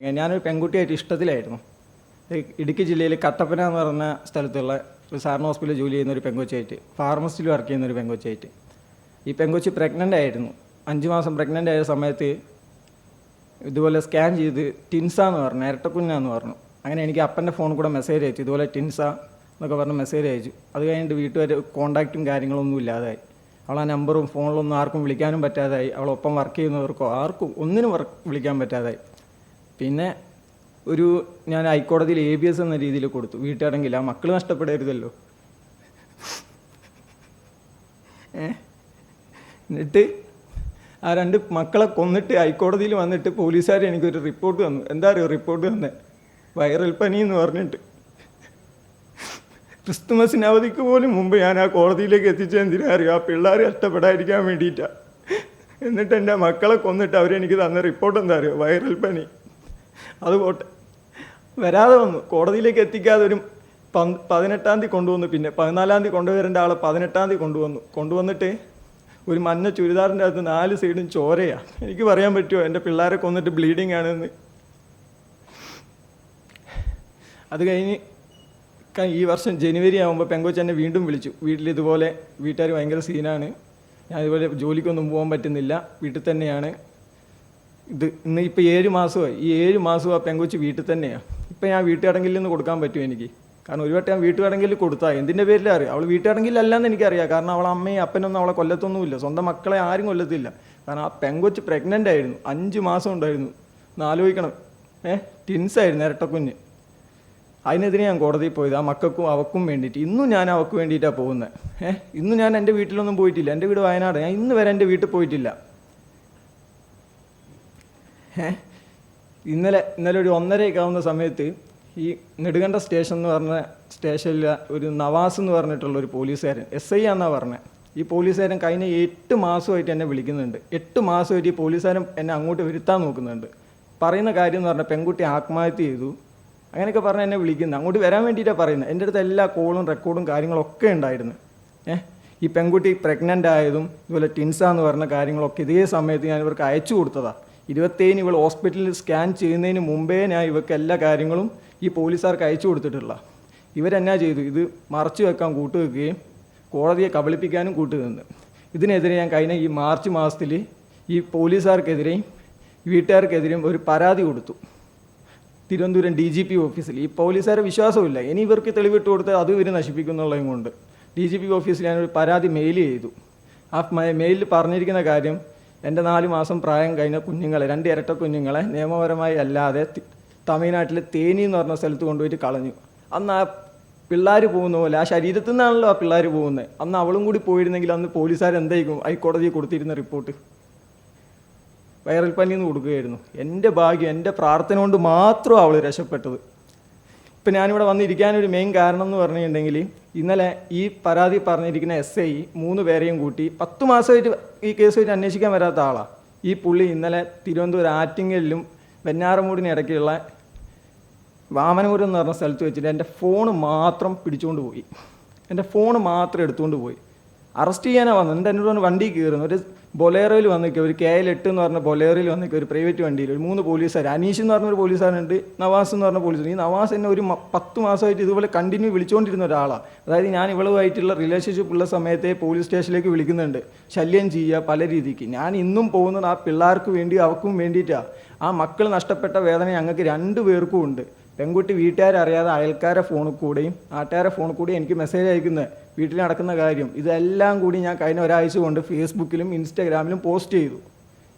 ഞാനൊരു പെൺകുട്ടിയായിട്ട് ഇഷ്ടത്തിലായിരുന്നു. ഇടുക്കി ജില്ലയിൽ കട്ടപ്പന എന്ന് പറഞ്ഞ സ്ഥലത്തുള്ള ഒരു സാറിന് ഹോസ്പിറ്റലിൽ ജോലി ചെയ്യുന്ന ഒരു പെങ്കൊച്ചായിട്ട് ഫാർമസിയിൽ വർക്ക് ചെയ്യുന്ന ഒരു പെങ്കൊച്ചായിട്ട്. ഈ പെങ്കൊച്ച് പ്രഗ്നന്റ് ആയിരുന്നു. അഞ്ച് മാസം പ്രഗ്നന്റ് ആയ സമയത്ത് ഇതുപോലെ സ്കാൻ ചെയ്ത് ടിൻസാന്ന് പറഞ്ഞു ഇരട്ടക്കുഞ്ഞാന്ന് പറഞ്ഞു. അങ്ങനെ എനിക്ക് അപ്പന്റെ ഫോണിൽ കൂടെ മെസ്സേജ് അയച്ചു ഇതുപോലെ ടിൻസ എന്നൊക്കെ പറഞ്ഞ് മെസ്സേജ് അയച്ചു. അത് കഴിഞ്ഞിട്ട് വീട്ടുകാർ കോണ്ടാക്റ്റും കാര്യങ്ങളൊന്നും ഇല്ലാതായി. അവൾ ആ നമ്പറും ഫോണിലൊന്നും ആർക്കും വിളിക്കാനും പറ്റാതായി. അവളൊപ്പം വർക്ക് ചെയ്യുന്നവർക്കോ ആർക്കും ഒന്നിനും വർക്ക് വിളിക്കാൻ പറ്റാതായി. പിന്നെ ഒരു ഞാൻ ഹൈക്കോടതിയിൽ എ ബി എസ് എന്ന രീതിയിൽ കൊടുത്തു. വീട്ടാണെങ്കിൽ ആ മക്കൾ നഷ്ടപ്പെടരുതല്ലോ? എന്നിട്ട് ആ രണ്ട് മക്കളെ കൊന്നിട്ട് ഹൈക്കോടതിയിൽ വന്നിട്ട് പോലീസുകാർ എനിക്കൊരു റിപ്പോർട്ട് തന്നു. എന്താ അറിയോ റിപ്പോർട്ട് തന്നെ? വൈറൽ പനി എന്ന് പറഞ്ഞിട്ട്. ക്രിസ്തുമസിന് അവധിക്ക് പോലും മുമ്പ് ഞാൻ ആ കോടതിയിലേക്ക് എത്തിച്ചത് എന്തിനാ അറിയോ? ആ പിള്ളേർ കഷ്ടപ്പെടാതിരിക്കാൻ വേണ്ടിയിട്ടാണ് എന്നിട്ട് എന്റെ മക്കളെ കൊന്നിട്ട് അവരെനിക്ക് തന്ന റിപ്പോർട്ട് എന്താ അറിയോ? വൈറൽ പനി. അത് പോട്ടെ. വരാതെ വന്നു. കോടതിയിലേക്ക് എത്തിക്കാതെ ഒരു പതിനെട്ടാം തീയതി കൊണ്ടുവന്നു. പിന്നെ പതിനാലാം തീയതി കൊണ്ടുവരേണ്ട ആളെ പതിനെട്ടാം തീയതി കൊണ്ടുവന്നു. കൊണ്ടുവന്നിട്ട് ഒരു മഞ്ഞ ചുരിദാറിന്റെ അകത്ത് നാല് സൈഡും ചോരയാണ് എനിക്ക് പറയാൻ പറ്റുമോ? എന്റെ പിള്ളേരെ കൊന്നിട്ട് ബ്ലീഡിങ് ആണെന്ന്. അത് കഴിഞ്ഞ് ഈ വർഷം ജനുവരി ആകുമ്പോൾ പെങ്കൊച്ച് എന്നെ വീണ്ടും വിളിച്ചു. വീട്ടിൽ ഇതുപോലെ വീട്ടുകാർ ഭയങ്കര സീനാണ് ഞാൻ ഇതുപോലെ ജോലിക്കൊന്നും പോകാൻ പറ്റുന്നില്ല. വീട്ടിൽ തന്നെയാണ്. ഇത് ഇന്ന് ഇപ്പോൾ ഏഴ് മാസമായി ഈ ഏഴ് മാസം ആ പെങ്കൊച്ച് വീട്ടിൽ തന്നെയാണ് ഇപ്പം ഞാൻ വീട്ടുകടങ്കിൽ നിന്ന് കൊടുക്കാൻ പറ്റും എനിക്ക്? കാരണം ഒരു വട്ടം ഞാൻ വീട്ടുകടങ്കിൽ കൊടുത്താൽ എന്തിന്റെ പേരിൽ അറിയാം? അവൾ വീട്ടുകടങ്കിലല്ലെന്ന് എനിക്കറിയാം. കാരണം അവളെ അമ്മയും അപ്പനൊന്നും അവളെ കൊല്ലത്തൊന്നുമില്ല. സ്വന്തം മക്കളെ ആരും കൊല്ലത്തില്ല. കാരണം ആ പെങ്കൊച്ച് പ്രഗ്നന്റ് ആയിരുന്നു. അഞ്ച് മാസം ഉണ്ടായിരുന്നു. ഒന്ന് ആലോചിക്കണം. ഏഹ് ടിൻസ് ആയിരുന്നു ഇരട്ടക്കുഞ്ഞ് അതിനെതിരെ ഞാൻ കോടതിയിൽ പോയത്. ആ മക്കൾക്കും അവക്കും വേണ്ടിയിട്ട്. ഇന്നും ഞാൻ അവക്ക് വേണ്ടിയിട്ടാണ് പോകുന്നത് ഏഹ് ഇന്നും ഞാൻ എന്റെ വീട്ടിലൊന്നും പോയിട്ടില്ല. എന്റെ വീട് വയനാട്. ഞാൻ ഇന്ന് വരെ എന്റെ വീട്ടിൽ പോയിട്ടില്ല? ഇന്നലെ ഇന്നലെ ഒരു ഒന്നരയൊക്കെ ആവുന്ന സമയത്ത് ഈ നെടുകണ്ട സ്റ്റേഷൻ എന്ന് പറഞ്ഞ സ്റ്റേഷനിൽ ഒരു നവാസ് എന്ന് പറഞ്ഞിട്ടുള്ള ഒരു പോലീസുകാരൻ എസ് ഐ ആണെന്നാണ് പറഞ്ഞത് ഈ പോലീസുകാരൻ കഴിഞ്ഞ എട്ട് മാസമായിട്ട് എന്നെ വിളിക്കുന്നുണ്ട്. എട്ട് മാസമായിട്ട് ഈ പോലീസുകാരൻ എന്നെ അങ്ങോട്ട് വരുത്താൻ നോക്കുന്നുണ്ട്. പറയുന്ന കാര്യം എന്ന് പറഞ്ഞാൽ പെൺകുട്ടി ആത്മഹത്യ ചെയ്തു. അങ്ങനെയൊക്കെ പറഞ്ഞ് എന്നെ വിളിക്കുന്നത് അങ്ങോട്ട് വരാൻ വേണ്ടിയിട്ടാണ് പറയുന്നത്. എന്റെ അടുത്ത് എല്ലാ കോളും റെക്കോർഡും കാര്യങ്ങളൊക്കെ ഉണ്ടായിരുന്നു. ഏഹ് ഈ പെൺകുട്ടി പ്രഗ്നന്റ് ആയതും ഇതുപോലെ ടിൻസ എന്ന് പറഞ്ഞ കാര്യങ്ങളൊക്കെ ഇതേ സമയത്ത് ഞാൻ ഇവർക്ക് അയച്ചു കൊടുത്തതാണ് ഇരുപത്തേഴിന് ഇവൾ ഹോസ്പിറ്റലിൽ സ്കാൻ ചെയ്യുന്നതിന് മുമ്പേ ഞാൻ ഇവക്ക് എല്ലാ കാര്യങ്ങളും ഈ പോലീസുകാർക്ക് അയച്ചു കൊടുത്തിട്ടുള്ള. ഇവരെന്നാ ചെയ്തു? ഇത് മറച്ചു വെക്കാൻ കൂട്ടുവെക്കുകയും കോടതിയെ കബളിപ്പിക്കാനും കൂട്ടുനിന്ന്. ഇതിനെതിരെ ഞാൻ കഴിഞ്ഞ ഈ മാർച്ച് മാസത്തിൽ ഈ പോലീസുകാർക്കെതിരെയും വീട്ടുകാർക്കെതിരെയും ഒരു പരാതി കൊടുത്തു. തിരുവനന്തപുരം ഡി ജി പി ഓഫീസിൽ. ഈ പോലീസുകാരെ വിശ്വാസമില്ല ഇനി ഇവർക്ക് തെളിവിട്ട് കൊടുത്ത് അത് ഇവർ നശിപ്പിക്കുന്നുള്ളതും കൊണ്ട്. ഡി ജി പി ഓഫീസിൽ ഞാനൊരു പരാതി മെയിൽ ചെയ്തു. ആ മെയിലിൽ പറഞ്ഞിരിക്കുന്ന കാര്യം എന്റെ നാല് മാസം പ്രായം കഴിഞ്ഞ കുഞ്ഞുങ്ങളെ രണ്ട് ഇരട്ട കുഞ്ഞുങ്ങളെ നിയമപരമായി അല്ലാതെ തമിഴ്നാട്ടിലെ തേനി എന്ന് പറഞ്ഞ സ്ഥലത്ത് കൊണ്ടുപോയിട്ട് കളഞ്ഞു. അന്ന് ആ പിള്ളേർ പോകുന്ന പോലെ ആ ശരീരത്തിൽ നിന്നാണല്ലോ ആ പിള്ളേർ പോകുന്നത് അന്ന് അവളും കൂടി പോയിരുന്നെങ്കിൽ അന്ന് പോലീസുകാർ എന്തായിരിക്കും? ഹൈക്കോടതിയിൽ കൊടുത്തിരുന്ന റിപ്പോർട്ട്. വൈറൽ പനി എന്ന് കൊടുക്കുകയായിരുന്നു. എന്റെ ഭാഗ്യം എന്റെ പ്രാർത്ഥന കൊണ്ട് മാത്രം അവൾ രക്ഷപ്പെട്ടത്. ഇപ്പം ഞാനിവിടെ വന്നിരിക്കാനൊരു മെയിൻ കാരണം എന്ന് പറഞ്ഞിട്ടുണ്ടെങ്കിൽ ഇന്നലെ ഈ പരാതി പറഞ്ഞിരിക്കുന്ന എസ് ഐ മൂന്ന് പേരെയും കൂട്ടി പത്ത് മാസമായിട്ട് ഈ കേസുമായിട്ട് അന്വേഷിക്കാൻ വരാത്ത ആളാണ് ഈ പുള്ളി ഇന്നലെ തിരുവനന്തപുരം ആറ്റിങ്ങലിലും വെഞ്ഞാറമൂടിനും ഇടയ്ക്കുള്ള വാമനപുരം എന്ന് പറഞ്ഞ സ്ഥലത്ത് വെച്ചിട്ട് എന്റെ ഫോൺ മാത്രം പിടിച്ചുകൊണ്ട് പോയി. എന്റെ ഫോൺ മാത്രം എടുത്തുകൊണ്ട് പോയി. അറസ്റ്റ് ചെയ്യാനാണ് വന്നത്. എന്നിട്ട് എന്നോട് പറഞ്ഞു വണ്ടി കയറുന്നു ഒരു ബൊലേറോയിൽ വന്നിരിക്കുക ഒരു കെ എൽ എട്ട് എന്ന് പറഞ്ഞ ബൊലേറോയിൽ വന്നിരിക്കുക ഒരു പ്രൈവറ്റ് വണ്ടിയിൽ. ഒരു മൂന്ന് പോലീസുകാർ അനീഷ് എന്ന് പറഞ്ഞൊരു പോലീസുകാരുണ്ട് നവാസ് എന്ന് പറഞ്ഞ പോലീസ് ഈ നവാസ് എന്നെ ഒരു പത്ത് മാസമായിട്ട് ഇതുപോലെ കണ്ടിന്യൂ വിളിച്ചുകൊണ്ടിരുന്ന ഒരാളാണ് അതായത് ഞാൻ ഇവളുമായിട്ടുള്ള റിലേഷൻഷിപ്പ് ഉള്ള സമയത്തെ പോലീസ് സ്റ്റേഷനിലേക്ക് വിളിക്കുന്നുണ്ട്. ശല്യം ചെയ്യുക പല രീതിക്ക്. ഞാൻ ഇന്നും പോകുന്നത് ആ പിള്ളേർക്ക് വേണ്ടി അവർക്കും വേണ്ടിയിട്ടാണ് ആ മക്കൾ നഷ്ടപ്പെട്ട വേദന ഞങ്ങൾക്ക് രണ്ടു പേർക്കും ഉണ്ട്. പെൺകുട്ടി വീട്ടുകാരറിയാതെ അയൽക്കാരെ ഫോണിൽ കൂടെയും നാട്ടുകാരെ ഫോണിൽ കൂടെയും എനിക്ക് മെസ്സേജ് അയക്കുന്നത് വീട്ടിൽ നടക്കുന്ന കാര്യം ഇതെല്ലാം കൂടി ഞാൻ കഴിഞ്ഞ ഒരാഴ്ച കൊണ്ട് ഫേസ്ബുക്കിലും ഇൻസ്റ്റാഗ്രാമിലും പോസ്റ്റ് ചെയ്തു.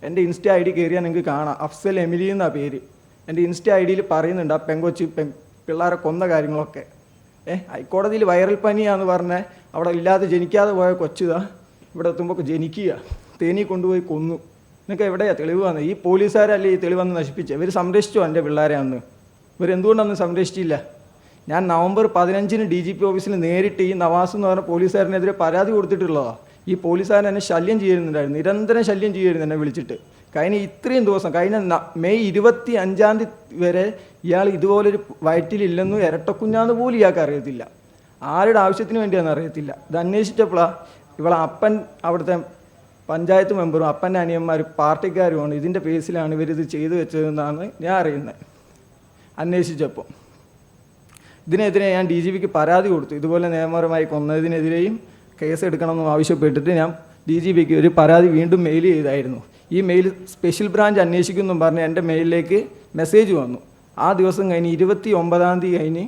എന്റെ ഇൻസ്റ്റ ഐ ഡി കയറിയാൽ നിങ്ങൾക്ക് കാണാം. അഫ്സൽ എമിലി എന്നാണ് പേര്. എന്റെ ഇൻസ്റ്റ ഐ ഡിയിൽ പറയുന്നുണ്ട് ആ പെങ്കൊച്ചി പെ പിള്ളേരെ കൊന്ന കാര്യങ്ങളൊക്കെ. ഏഹ് ഹൈക്കോടതിയിൽ വൈറൽ പനിയാന്ന് പറഞ്ഞാൽ അവിടെ ഇല്ലാതെ ജനിക്കാതെ പോയ കൊച്ചുതാ. ഇവിടെ എത്തുമ്പോൾ ജനിക്കുക. തേനി കൊണ്ടുപോയി കൊന്നു. നിങ്ങൾക്ക് എവിടെയാണ് തെളിവ് വന്നത്? ഈ പോലീസുകാരല്ലേ ഈ തെളിവന്ന് നശിപ്പിച്ചത് ഇവർ സംരക്ഷിച്ചോ എന്റെ പിള്ളേരെ അന്ന്? ഇവരെന്തുകൊണ്ടന്ന് സംരക്ഷിച്ചില്ല? ഞാൻ നവംബർ പതിനഞ്ചിന് ഡി ജി പി ഓഫീസിൽ നേരിട്ട് ഈ നവാസ് എന്ന് പറഞ്ഞ പോലീസുകാരനെതിരെ പരാതി കൊടുത്തിട്ടുള്ളതാണ് ഈ പോലീസുകാരൻ എന്നെ ശല്യം ചെയ്യുന്നുണ്ടായിരുന്നു. നിരന്തരം ശല്യം ചെയ്യുമായിരുന്നു എന്നെ വിളിച്ചിട്ട്. കഴിഞ്ഞ ഇത്രയും ദിവസം കഴിഞ്ഞ മെയ് ഇരുപത്തി അഞ്ചാം തീയതി വരെ ഇയാൾ ഇതുപോലൊരു വയറ്റിലില്ലെന്നും ഇരട്ടക്കുഞ്ഞാന്ന് പോലും ഇയാൾക്ക് അറിയത്തില്ല. ആരുടെ ആവശ്യത്തിന് വേണ്ടിയാണെന്ന് അറിയത്തില്ല. ഇത് അന്വേഷിച്ചപ്പോഴാണ് ഇവളെ അപ്പൻ അവിടുത്തെ പഞ്ചായത്ത് മെമ്പറും അപ്പന്റെ അനിയന്മാരും പാർട്ടിക്കാരുമാണ്. ഇതിന്റെ പേസിലാണ് ഇവരിത് ചെയ്തു വെച്ചതെന്നാണ് ഞാൻ അറിയുന്നത്. അന്വേഷിച്ചപ്പോൾ. ഇതിനെതിരെ ഞാൻ ഡി ജി പിക്ക് പരാതി കൊടുത്തു. ഇതുപോലെ നിയമപരമായി കൊന്നതിനെതിരെയും കേസ് എടുക്കണമെന്ന് ആവശ്യപ്പെട്ടിട്ട് ഞാൻ ഡി ജി പിക്ക് ഒരു പരാതി വീണ്ടും മെയിൽ ചെയ്തായിരുന്നു. ഈ മെയിൽ സ്പെഷ്യൽ ബ്രാഞ്ച് അന്വേഷിക്കുന്നു പറഞ്ഞ് എന്റെ മെയിലിലേക്ക് മെസ്സേജ് വന്നു. ആ ദിവസം കഴിഞ്ഞ് ഇരുപത്തി ഒമ്പതാം തീയതി കഴിഞ്ഞ്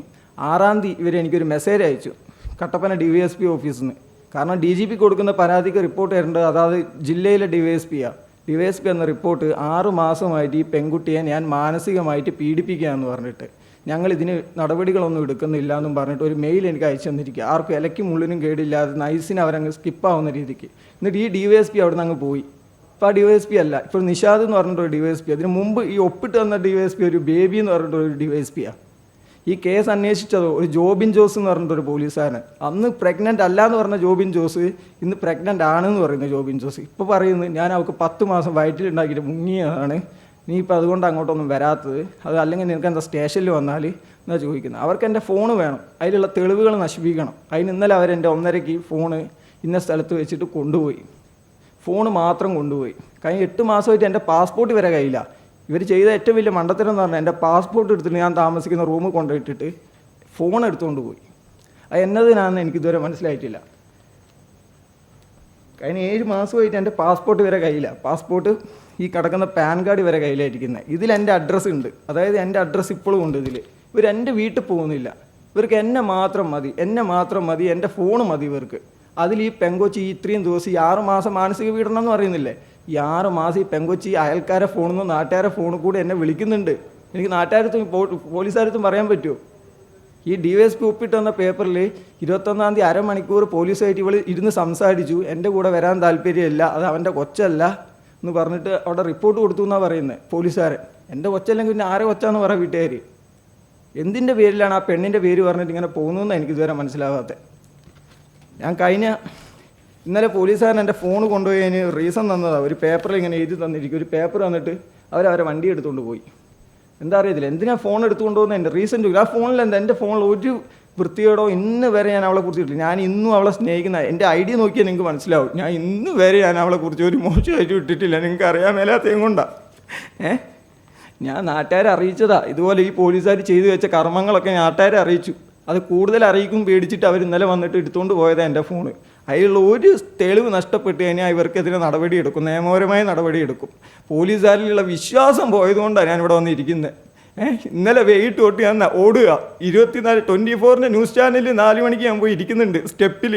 ആറാം തീയതി ഇവർ എനിക്കൊരു മെസ്സേജ് അയച്ചു. Kattappana D Y S P ഓഫീസിൽ നിന്ന് കാരണം ഡി ജി പി കൊടുക്കുന്ന പരാതിക്ക് റിപ്പോർട്ട് തരേണ്ടത് അതായത് ജില്ലയിലെ ഡി വൈ എസ് പിയാണ് ഡി വൈ എസ് പി എന്ന റിപ്പോർട്ട് ആറു മാസമായിട്ട് ഈ പെൺകുട്ടിയെ ഞാൻ മാനസികമായിട്ട് പീഡിപ്പിക്കുക പറഞ്ഞിട്ട്. ഞങ്ങൾ ഇതിന് നടപടികളൊന്നും എടുക്കുന്നില്ല എന്നും പറഞ്ഞിട്ട് ഒരു മെയിൽ എനിക്ക് അയച്ചു തന്നിരിക്കുക. ആർക്കും ഇലയ്ക്കും മുള്ളിനും കേടില്ലാതെ നൈസിന് അവരങ്ങ് സ്കിപ്പാവുന്ന രീതിക്ക്. എന്നിട്ട് ഈ ഡി വൈ എസ് പി അവിടെ നിന്ന് അങ്ങ് പോയി. ഇപ്പോൾ ആ ഡി വൈ എസ് പി അല്ല ഇപ്പോൾ നിഷാദ് എന്ന് പറഞ്ഞിട്ടൊരു ഡി വൈ എസ് പി അതിന് മുമ്പ് ഈ ഒപ്പിട്ട് തന്ന ഡി വൈ എസ് പി ഒരു ബേബി എന്ന് പറഞ്ഞിട്ടൊരു ഡി വൈ എസ് പിയാണ് ഈ കേസ് അന്വേഷിച്ചത് ഒരു ജോബിൻ ജോസ് എന്ന് പറഞ്ഞിട്ട് ഒരു പോലീസുകാരൻ. അന്ന് പ്രഗ്നന്റ് അല്ല എന്ന് പറഞ്ഞ ജോബിൻ ജോസ് ഇന്ന് പ്രഗ്നന്റ് ആണെന്ന് പറയുന്ന ജോബിൻ ജോസ്. ഇപ്പോൾ പറയുന്നത് ഞാൻ അവൾക്ക് പത്ത് മാസം വയറ്റിലുണ്ടാക്കിയിട്ട് മുങ്ങിയതാണ്. നീ ഇപ്പോൾ അതുകൊണ്ട് അങ്ങോട്ടൊന്നും വരാത്തത്. അത് അല്ലെങ്കിൽ നിനക്ക് എന്താ സ്റ്റേഷനിൽ വന്നാൽ? എന്നാ ചോദിക്കുന്നത്. അവർക്ക് എന്റെ ഫോണ് വേണം. അതിലുള്ള തെളിവുകൾ നശിപ്പിക്കണം. അതിന് ഇന്നലെ അവരെന്റെ ഒന്നരയ്ക്ക് ഫോണ് ഇന്ന സ്ഥലത്ത് വെച്ചിട്ട് കൊണ്ടുപോയി. ഫോണ് മാത്രം കൊണ്ടുപോയി. കഴിഞ്ഞ എട്ട് മാസമായിട്ട് എന്റെ പാസ്പോർട്ട് വരെ കയ്യില്ല ഇവർ ചെയ്ത ഏറ്റവും വലിയ മണ്ടത്തരം എന്ന് പറഞ്ഞാൽ എന്റെ പാസ്പോർട്ട് എടുത്തിട്ട് ഞാൻ താമസിക്കുന്ന റൂമിൽ കൊണ്ടുപോയിട്ടിട്ട് ഫോൺ എടുത്തുകൊണ്ട് പോയി. അത് എന്നതിനാണെന്ന് എനിക്കിതുവരെ മനസ്സിലായിട്ടില്ല. കഴിഞ്ഞ ഏഴ് മാസമായിട്ട് എന്റെ പാസ്പോർട്ട് വരെ കയ്യില്ല പാസ്പോർട്ട് ഈ കിടക്കുന്ന പാൻ കാർഡ് വരെ കയ്യിലായിരിക്കുന്നത് ഇതിൽ എന്റെ അഡ്രസ്സ് ഉണ്ട്. അതായത് എന്റെ അഡ്രസ്സ് ഇപ്പോഴും ഉണ്ട് ഇതിൽ ഇവർ എന്റെ വീട്ടിൽ പോകുന്നില്ല. ഇവർക്ക് എന്നെ മാത്രം മതി. എന്നെ മാത്രം മതി. എന്റെ ഫോണ് മതി ഇവർക്ക്. അതിൽ ഈ പെങ്കൊച്ചി ഇത്രയും ദിവസം ഈ ആറ് മാസം മാനസിക പീഡനം എന്ന് പറയുന്നില്ലേ? ഈ ആറ് മാസം ഈ പെങ്കൊച്ചി അയൽക്കാരെ ഫോണിൽ നിന്ന് നാട്ടുകാരെ ഫോണിൽ കൂടി എന്നെ വിളിക്കുന്നുണ്ട്. എനിക്ക് നാട്ടുകാരത്തും പോലീസുകാരത്തും പറയാൻ പറ്റുമോ? ഈ ഡി വൈ എസ് പി ഒപ്പിട്ട് വന്ന പേപ്പറിൽ ഇരുപത്തൊന്നാം തീയതി അരമണിക്കൂർ പോലീസായിട്ട് ഇവൾ ഇരുന്ന് സംസാരിച്ചു. എന്റെ കൂടെ വരാൻ താല്പര്യമില്ല. അത് അവന്റെ കൊച്ചല്ല എന്ന് പറഞ്ഞിട്ട് അവിടെ റിപ്പോർട്ട് കൊടുത്തു എന്നാണ് പറയുന്നത് പോലീസുകാരൻ. എന്റെ കൊച്ചല്ലെങ്കിൽ പിന്നെ ആരെ കൊച്ചാന്ന് പറയാം വീട്ടുകാർ എന്തിന്റെ പേരിലാണ് ആ പെണ്ണിന്റെ പേര് പറഞ്ഞിട്ട് ഇങ്ങനെ പോകുന്നതെന്ന് എനിക്കിതുവരെ മനസ്സിലാവാത്തത്. ഞാൻ കഴിഞ്ഞ ഇന്നലെ പോലീസുകാരൻ എന്റെ ഫോൺ കൊണ്ടുപോയതിന് റീസൺ തന്നതാണ് ഒരു പേപ്പറിൽ ഇങ്ങനെ എഴുതി തന്നിരിക്കും. ഒരു പേപ്പർ തന്നിട്ട് അവരവരെ വണ്ടി എടുത്തുകൊണ്ട് പോയി. എന്താ അറിയത്തില്ല. എന്തിനാ ഫോൺ എടുത്തുകൊണ്ട് പോകുന്നത് എന്റെ റീസൺ ചോദിക്കും. ആ ഫോണിൽ എന്താ? എന്റെ ഫോണിൽ ഒരു വൃത്തിയോടോ ഇന്ന് വരെ ഞാൻ അവളെ കുറിച്ച് ഇട്ടില്ല ഞാൻ ഇന്നും അവളെ സ്നേഹിക്കുന്ന എന്റെ ഐഡിയ നോക്കിയാൽ നിങ്ങൾക്ക് മനസ്സിലാവും. ഞാൻ ഇന്ന് വരെ ഞാൻ അവളെ കുറിച്ച് ഒരു മോശമായിട്ട് വിട്ടിട്ടില്ല നിങ്ങൾക്ക് അറിയാൻ മേലാത്തതും കൊണ്ടാണ് ഏ? ഞാൻ നാട്ടുകാരെ അറിയിച്ചതാ. ഇതുപോലെ ഈ പോലീസുകാർ ചെയ്തു വെച്ച കർമ്മങ്ങളൊക്കെ നാട്ടുകാരെ അറിയിച്ചു. അത് കൂടുതൽ അറിയിക്കും പേടിച്ചിട്ട് അവർ ഇന്നലെ വന്നിട്ട് എടുത്തുകൊണ്ട് പോയതാണ് എന്റെ ഫോണ്. അതിലുള്ള ഒരു തെളിവ് നഷ്ടപ്പെട്ട് കഴിഞ്ഞാൽ ഇവർക്കെതിരെ നടപടിയെടുക്കും നിയമപരമായ നടപടിയെടുക്കും പോലീസുകാരിലുള്ള വിശ്വാസം പോയതുകൊണ്ടാണ് ഞാൻ ഇവിടെ വന്നിരിക്കുന്നത് ഇന്നലെ വെയിറ്റ് തൊട്ട് ഞാൻ ഓടുക. ഇരുപത്തിനാല് ട്വന്റി ഫോറിന്റെ ന്യൂസ് ചാനലിൽ നാല് മണിക്ക് ഞാൻ പോയി ഇരിക്കുന്നുണ്ട് സ്റ്റെപ്പിൽ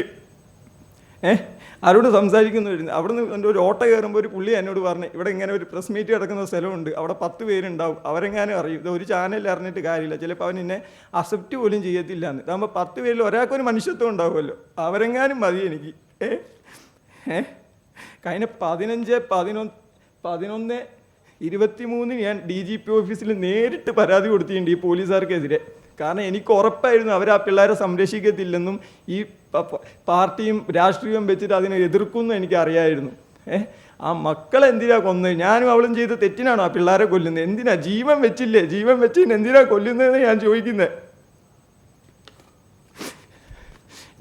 ഏഹ് ആരോട് സംസാരിക്കുന്നു അവിടുന്ന് എന്റെ ഒരു ഓട്ടോ കയറുമ്പോൾ ഒരു പുള്ളി എന്നോട് പറഞ്ഞു ഇവിടെ ഇങ്ങനെ ഒരു പ്രസ് മീറ്റ് കിടക്കുന്ന സ്ഥലമുണ്ട് അവിടെ പത്ത് പേരുണ്ടാവും അവരെങ്ങാനും അറിയും. ഇത് ഒരു ചാനലിൽ അറിഞ്ഞിട്ട് കാര്യമില്ല. ചിലപ്പോൾ അവൻ എന്നെ അക്സെപ്റ്റ് പോലും ചെയ്യത്തില്ല എന്ന് ഇതാകുമ്പോൾ പത്ത് പേരിൽ ഒരാൾക്കൊരു മനുഷ്യത്വം ഉണ്ടാവുമല്ലോ. അവരെങ്ങാനും മതി എനിക്ക്. ഏ? ഏ? കഴിഞ്ഞ പതിനഞ്ച് പതിനൊന്ന് പതിനൊന്ന് ഇരുപത്തിമൂന്നിന് ഞാൻ ഡി ജി പി ഓഫീസിൽ നേരിട്ട് പരാതി കൊടുത്തിട്ടുണ്ട് ഈ പോലീസുകാർക്കെതിരെ. കാരണം എനിക്ക് ഉറപ്പായിരുന്നു അവർ ആ പിള്ളേരെ സംരക്ഷിക്കത്തില്ലെന്നും ഈ പാർട്ടിയും രാഷ്ട്രീയവും വെച്ചിട്ട് അതിനെ എതിർക്കുമെന്ന് എനിക്ക് അറിയായിരുന്നു. ഏഹ് ആ മക്കളെ എന്തിനാ കൊന്നത് ഞാനും അവളും ചെയ്ത തെറ്റിനാണോ ആ പിള്ളേരെ കൊല്ലുന്നത്? എന്തിനാ? ജീവൻ വെച്ചില്ലേ? ജീവൻ വെച്ചതിന് എന്തിനാ കൊല്ലുന്നതെന്ന് ഞാൻ ചോദിക്കുന്നത്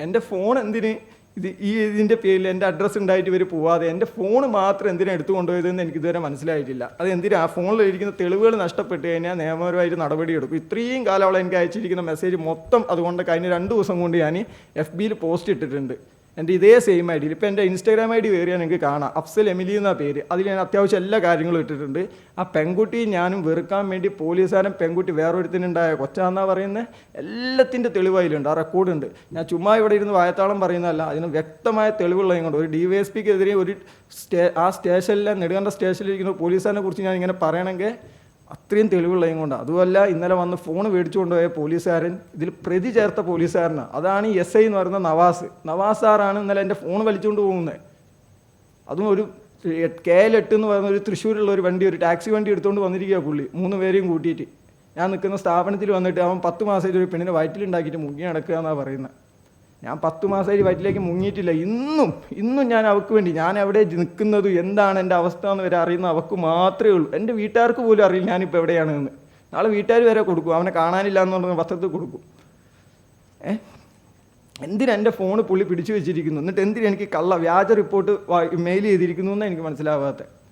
എന്റെ ഫോൺ എന്തിന്? ഇത് ഈ ഇതിന്റെ പേരിൽ എന്റെ അഡ്രസ്സ് ഉണ്ടായിട്ട് ഇവർ പോവാതെ എന്റെ ഫോൺ മാത്രം എന്തിനാണ് എടുത്തു കൊണ്ടുപോയതെന്ന് എനിക്ക് ഇതുവരെ മനസ്സിലായിട്ടില്ല. അത് എന്തിനാ? ആ ഫോണിൽ ഇരിക്കുന്ന തെളിവുകൾ നഷ്ടപ്പെട്ട് കഴിഞ്ഞാൽ നിയമപരമായിട്ട് നടപടിയെടുക്കും. ഇത്രയും കാലം അവൾ എനിക്ക് അയച്ചിരിക്കുന്ന മെസ്സേജ് മൊത്തം അതുകൊണ്ട് കഴിഞ്ഞ രണ്ട് ദിവസം കൊണ്ട് ഞാൻ എഫ് ബിയിൽ പോസ്റ്റ് ഇട്ടിട്ടുണ്ട്. എന്റെ ഇതേ സെയിം ഐ ഡിയിൽ ഇപ്പോൾ എന്റെ ഇൻസ്റ്റാഗ്രാം ഐ ഡി കയറിയാൽ എനിക്ക് കാണാം. അഫ്സൽ എമിലി എന്ന പേര്. അതിൽ ഞാൻ അത്യാവശ്യം എല്ലാ കാര്യങ്ങളും ഇട്ടിട്ടുണ്ട്. ആ പെൺകുട്ടി ഞാനും വെറുക്കാൻ വേണ്ടി പോലീസുകാരൻ പെൺകുട്ടി വേറൊരുത്തിനുണ്ടായ കൊച്ചാന്നാ പറയുന്നത് എല്ലാത്തിന്റെ തെളിവ് അതിലുണ്ട് ആ റെക്കോർഡുണ്ട് ഞാൻ ചുമ്മാ ഇവിടെ ഇരുന്ന് വായത്താളം പറയുന്നതല്ല അതിന് വ്യക്തമായ തെളിവുള്ളത് കൊണ്ട് ഒരു ഡി വൈ എസ് പിക്കെതിരെ ഒരു സ്റ്റേ ആ സ്റ്റേഷനിലെ നെടുകണ്ട സ്റ്റേഷനിലിരിക്കുന്ന പോലീസുകാരനെ കുറിച്ച് ഞാൻ ഇങ്ങനെ പറയണമെങ്കിൽ അത്രയും തെളിവുള്ളതും കൊണ്ട്. അതുമല്ല ഇന്നലെ വന്ന് ഫോൺ മേടിച്ചു കൊണ്ടുപോയ പോലീസുകാരൻ ഇതിൽ പ്രതി ചേർത്ത പോലീസുകാരനാണ്. അതാണ് എസ് ഐ എന്ന് പറയുന്ന നവാസ്. നവാസ് സാറാണ് ഇന്നലെ എന്റെ ഫോൺ വലിച്ചുകൊണ്ട് പോകുന്നത്. അതും ഒരു കെ എൽ എട്ട് എന്ന് പറയുന്ന ഒരു തൃശ്ശൂരുള്ള ഒരു വണ്ടി ഒരു ടാക്സി വണ്ടി എടുത്തുകൊണ്ട് വന്നിരിക്കുക പുള്ളി മൂന്ന് പേരെയും കൂട്ടിയിട്ട്. ഞാൻ നിൽക്കുന്ന സ്ഥാപനത്തിൽ വന്നിട്ട് അവൻ പത്ത് മാസമായിട്ട് ഒരു പെണ്ണിനെ വയറ്റിലുണ്ടാക്കിയിട്ട് മുങ്ങി നടക്കുക എന്നാണ് പറയുന്നത്. ഞാൻ പത്ത് മാസമായി വയറ്റിലേക്ക് മുങ്ങിയിട്ടില്ല. ഇന്നും ഇന്നും ഞാൻ അവൾക്ക് വേണ്ടി ഞാൻ എവിടെ നിൽക്കുന്നത് എന്താണ് എന്റെ അവസ്ഥ എന്ന് വരെ അറിയുന്ന അവൾക്ക് മാത്രമേ ഉള്ളൂ. എന്റെ വീട്ടുകാർക്ക് പോലും അറിയില്ല ഞാനിപ്പോൾ എവിടെയാണ് എന്ന് നാളെ വീട്ടുകാർ വരെ കൊടുക്കും. അവനെ കാണാനില്ല എന്നുള്ളത് പത്രത്തിൽ കൊടുക്കും. ഏ? എന്തിനാ എന്റെ ഫോൺ പുള്ളി പിടിച്ചു വെച്ചിരിക്കുന്നു? എന്നിട്ട് എന്തിനാ എനിക്ക് കള്ള വ്യാജ റിപ്പോർട്ട് മെയിൽ ചെയ്തിരിക്കുന്നു എന്ന് എനിക്ക് മനസ്സിലാവാത്ത?